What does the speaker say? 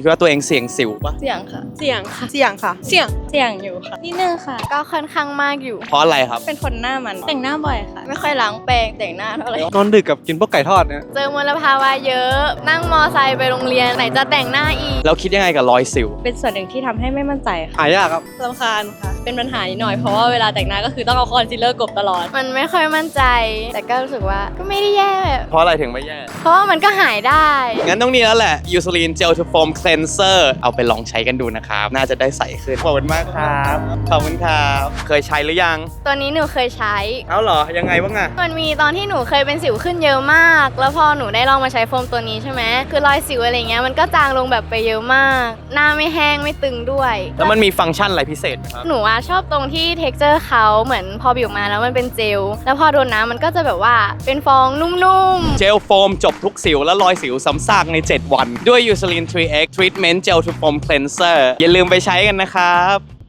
คิดว่าตัวเองเสี่ยงสิวปะเสี่ยงค่ะ เสี่ยงค่ะ เสี่ยงค่ะ เสี่ยง เสี่ยงอยู่ค่ะ นิดนึงค่ะ ก็ค่อนข้างมากอยู่ เพราะอะไรครับ เป็นคนหน้ามัน แต่งหน้าบ่อยค่ะ ไม่ค่อยล้างแปรงแต่งหน้าเท่าไหร่ นอนดึกกับกินพวกไก่ทอดเนี่ย เจอมลภาวะเยอะ นั่งมอไซค์ไปโรงเรียนไหนจะแต่งหน้าอีก เราคิดยังไงกับรอยสิว เป็นส่วนหนึ่งที่ทำให้ไม่มั่นใจค่ะหายากครับรำคาญค่ะ เป็นปัญหานิดหน่อยเพราะว่าเวลาแต่งหน้าก็คือต้องเอาคอนซีลเลอร์กลบตลอด มันไม่ค่อยมั่นใจ แต่ก็รู้สึกว่าก็ไม่ได้แย่ เพราะอะไรถึงไม่แย่ เพราะว่ามันก็หายได้ งั้นต้องนี่แล้วแหละยูซ l ลีนเจลทูโฟมคลนเซอร์ เอาไปลองใช้กันดูนะครับ น่าจะได้ใสขึ้นขอบคุณมากครับ ขอบคุณครับ เคยใช้หรือยัง ตัวนี้หนูเคยใช้ เอาเหรอ ยังไงบ้างอะมันมีตอนที่หนูเคยเป็นสิวขึ้นเยอะมาก แล้วพอหนูได้ลองมาใช้โฟมตัวนี้ใช่ไหมคือรอยสิวอะไรเงี้ยมันก็จางลงแบบไปเยอะมาก หน้าไม่แห้งไม่ตึงด้วย แล้วมันมีฟังก์ชันอะไรพิเศษไหมครับ หนูว่าชอบตรงที่เท็กเจอร์เขาเหมือนพอบิวมาแล้วมันเป็นเจล แล้วพอโดนน้ำมันก็จะแบบว่าเป็นฟองนุ่มๆ เจลโฟมจบทุกสิวและรอยสิวซ้ำซากใน 7 วัน ด้วยยูซ l ลีน 3x ทรีทเมนต์เจลทูฟอมเคลนเซอร์อย่าลืมไปใช้กันนะครับ